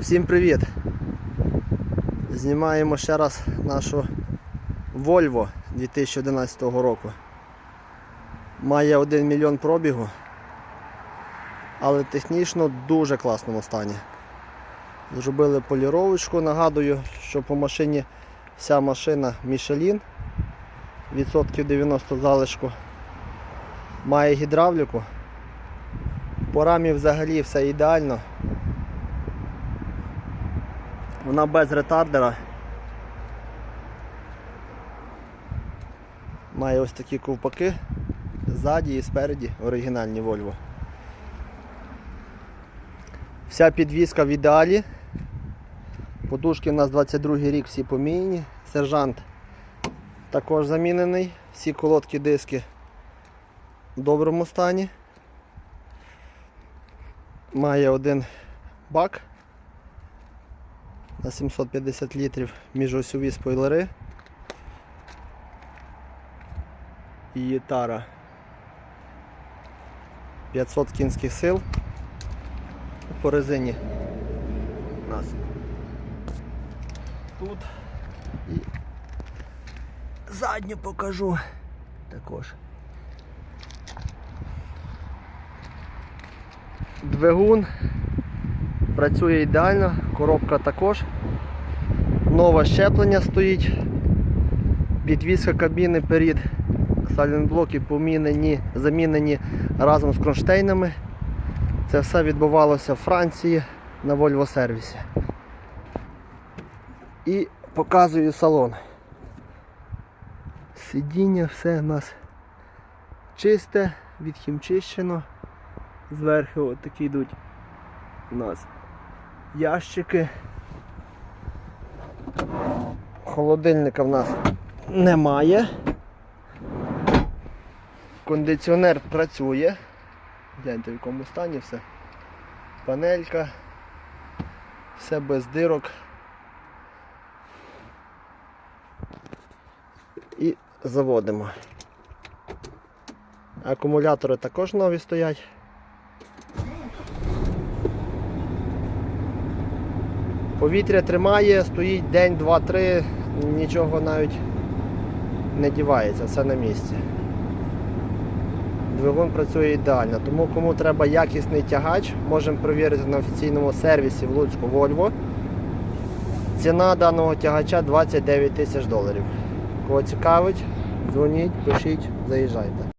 Всім привіт! Знімаємо ще раз нашу Volvo 2011 року. Має 1 мільйон пробігу, але технічно в дуже класному стані. Зробили поліровочку, нагадую, що по машині вся машина Michelin, відсотків 90 залишку. Має гідравліку. По рамі взагалі все ідеально. Вона без ретардера. Має ось такі ковпаки ззаді і спереді оригінальні Volvo. Вся підвізка в ідеалі. Подушки у нас 22 рік всі поміняні. Сержант також замінений. Всі колодки диски в доброму стані. Має один бак на 750 літрів міжосьові спойлери. І тара 500 кінських сил по резині у нас тут і задню покажу також. Двигун працює ідеально, коробка також. Нове щеплення стоїть. Підвізка кабіни перед сайлентблоки помінені, замінені разом з кронштейнами. Це все відбувалося в Франції на Volvo сервісі. І показую салон. Сидіння все у нас чисте, відхімчищено. Зверху такі йдуть у нас ящики. Холодильника в нас немає. Кондиціонер працює. Гляньте в якому стані все. Панелька, все без дирок. І заводимо. Акумулятори також нові стоять. Повітря тримає, стоїть день, два, три, нічого навіть не дівається, все на місці. Двигун працює ідеально, тому кому треба якісний тягач, можемо перевірити на офіційному сервісі в Луцьку Volvo. Ціна даного тягача 29 тисяч доларів. Кого цікавить, дзвоніть, пишіть, заїжджайте.